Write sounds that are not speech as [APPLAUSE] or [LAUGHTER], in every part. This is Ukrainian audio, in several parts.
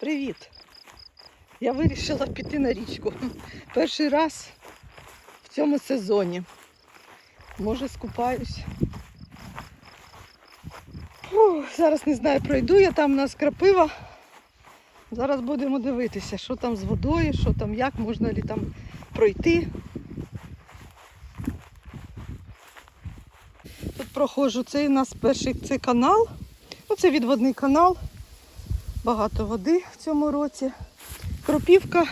Привіт! Я вирішила піти на річку. Перший раз в цьому сезоні. Може, скупаюсь. Фух, зараз не знаю, пройду я там у нас крапива. Зараз будемо дивитися, що там з водою, що там, як можна ли там пройти. Тут проходжу, це у нас перший це канал. Ну, це відводний канал. Багато води в цьому році. Кропівка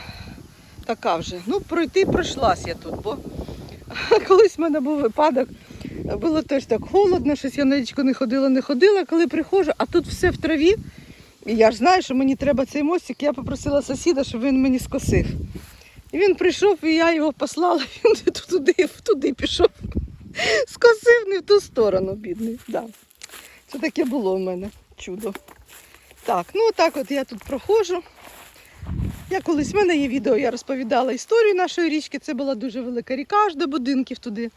така вже. Ну, пройти пройшлась я тут, бо [LAUGHS] колись в мене був випадок. Було теж так холодно, щось я на річку не ходила, не ходила, коли приходжу, а тут все в траві. І я ж знаю, що мені треба цей мостик. Я попросила сусіда, щоб він мені скосив. І він прийшов, і я його послала, [LAUGHS] він туди, туди пішов. Скосив не в ту сторону, бідний. Да. Це таке було в мене чудо. Так, ну так от я тут проходжу. Я колись в мене є відео, я розповідала історію нашої річки. Це була дуже велика ріка аж до будинків туди.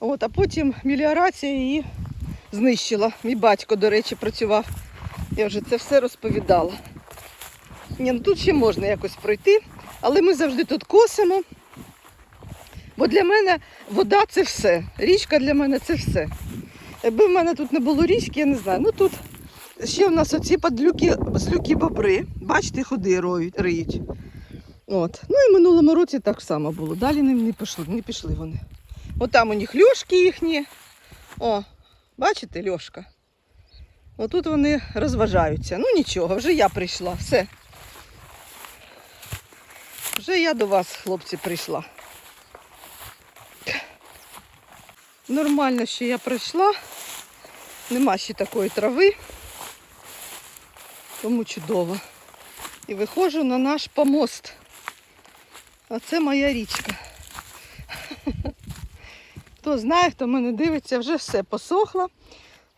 От, а потім меліорація її знищила. Мій батько, до речі, працював. Я вже це все розповідала. Ні, ну тут ще можна якось пройти, але ми завжди тут косимо. Бо для мене вода це все. Річка для мене це все. Якби в мене тут не було річки, я не знаю. Ну тут ще в нас оці падлюки, злюки бобри. Бачите, ходи риють. От. Ну і в минулому році так само було. Далі не, не, пішли, не пішли вони. От у них льошки їхні. О, бачите, льошка? Отут вони розважаються. Ну нічого, вже я прийшла. Все. Вже я до вас, хлопці, прийшла. Нормально, що я прийшла. Нема ще такої трави. Тому чудово. І виходжу на наш помост. А це моя річка. [LAUGHS] Хто знає, хто мене дивиться, вже все посохло.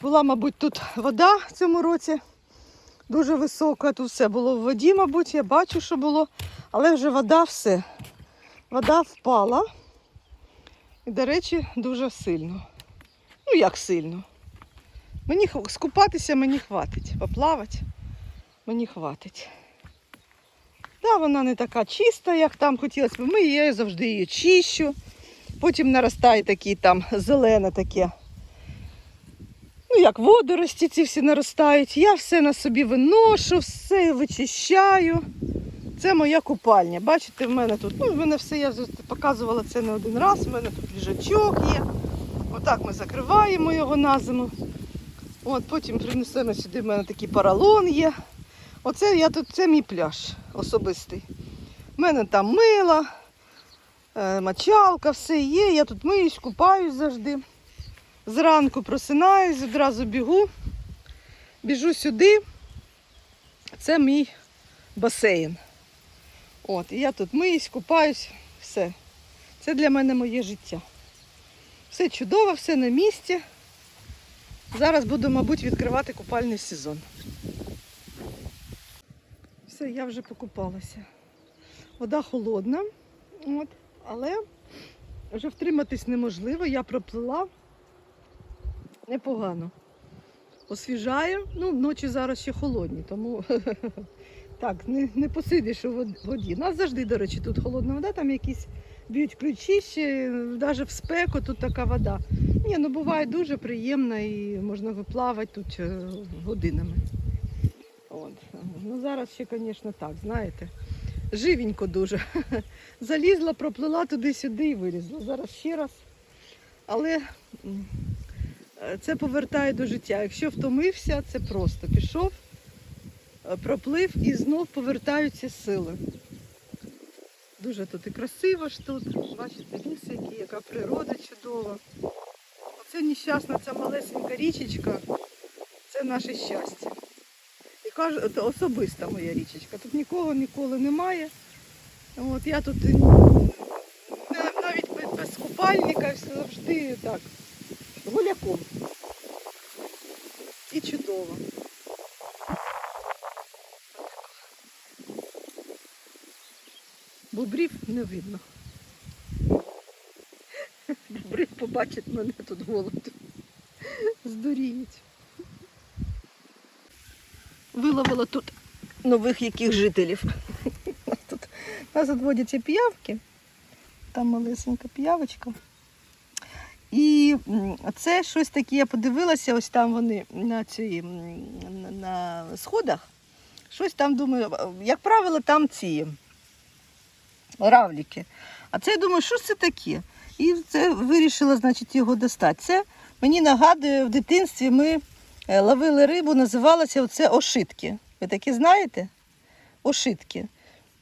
Була, мабуть, тут вода в цьому році дуже висока. Тут все було в воді, мабуть, я бачу, що було. Але вже вода все. Вода впала. І, до речі, дуже сильно. Ну, як сильно. Мені скупатися мені хватить. Поплавати мені хватить. Да, вона не така чиста, як там хотілося б. Ми її завжди її чищу. Потім наростає такі там зелене таке. Ну, як водорості ці всі наростають. Я все на собі виношу, все вичищаю. Це моя купальня. Бачите, в мене тут, ну, в мене все, я показувала це не один раз. У мене тут ліжачок є. Отак ми закриваємо його на зиму. От, потім принесемо сюди, в мене такий поролон є. Оце я тут, це мій пляж особистий. У мене там мило, е, мочалка, все є. Я тут миюсь, купаюсь завжди. Зранку просинаюсь, одразу бігу. Біжу сюди. Це мій басейн. От, і я тут миюсь, купаюсь, все. Це для мене моє життя. Все чудово, все на місці. Зараз буду, мабуть, відкривати купальний сезон. Все, я вже покупалася. Вода холодна, от, але вже втриматись неможливо. Я проплила непогано. Освіжає, ну, ночі зараз ще холодні, тому [LAUGHS] так, не, не посидиш у воді. У нас завжди, до речі, тут холодна вода, там якісь б'ють ключі ще, навіть в спеку тут така вода. Ні, ну буває дуже приємно і можна виплавати тут е, годинами. Зараз ще, звісно, так, знаєте. Живенько дуже. [LAUGHS] Залізла, проплила туди-сюди і вилізла. Зараз ще раз. Але це повертає до життя. Якщо втомився, це просто пішов, е, проплив і знов повертаються сили. Дуже тут і красиво ж тут. Бачите, ліс який, яка природа чудова. Оце нещасна ця малесенька річечка. Це наше щастя. Це особиста моя річечка. Тут нікого ніколи немає. От я тут навіть без, без купальника завжди так. Гуляком. І чудово. Бобрів не видно. Бобри побачать мене тут голод. Здуріють. Виловила тут нових яких жителів. [LAUGHS] Тут нас тут водяться піявки. Там малесенька піявочка. І це щось таке, я подивилася, ось там вони на цій, на, сходах. Щось там думаю, як правило, там ці равліки. А це я думаю, що ж це таке? І це вирішила, значить, його достати. Це мені нагадує, в дитинстві ми ловили рибу, називалося оце ошитки. Ви такі знаєте? Ошитки.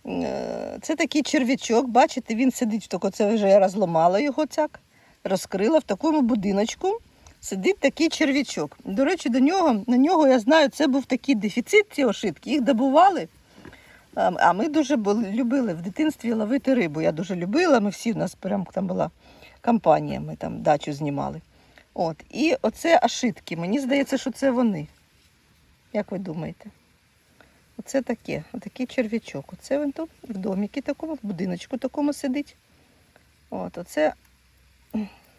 Е, Це такий черв'ячок, бачите, він сидить в тако, це вже я розламала його так, розкрила в такому будиночку. Сидить такий черв'ячок. До речі, до нього, на нього я знаю, це був такий дефіцит, ці ошитки. Їх добували. А а ми дуже були, любили в дитинстві ловити рибу. Я дуже любила. Ми всі у нас прям там була компанія, ми там дачу знімали. От. І оце ошитки. Мені здається, що це вони. Як ви думаєте? Оце таке, отакий черв'ячок. Оце він тут в доміки такому, в будиночку такому сидить. От, оце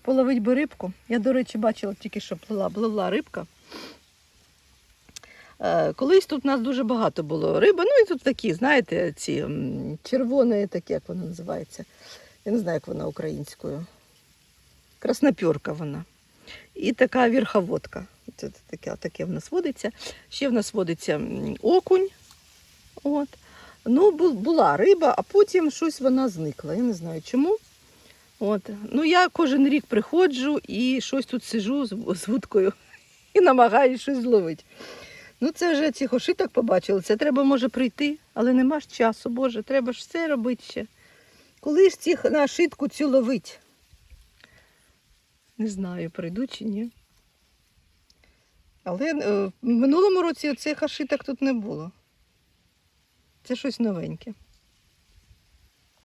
половить би рибку. Я, до речі, бачила тільки, що плила, плила рибка. Е, Колись тут у нас дуже багато було риби. Ну і тут такі, знаєте, ці червоні, такі, як вона називається. Я не знаю, як вона українською. Краснопірка вона. І така верховодка. Це таке, таке в нас водиться. Ще в нас водиться окунь. От. Ну, була риба, а потім щось вона зникла. Я не знаю чому. От. Ну, я кожен рік приходжу і щось тут сижу з, вудкою і намагаюся щось зловити. Ну, це вже цих ошиток побачили. Це треба може прийти, але нема ж часу, Боже, треба ж все робити ще. Коли ж цих на ошитку цю ловить? Не знаю, прийду чи ні. Але е, в минулому році цих ошиток тут не було. Це щось новеньке.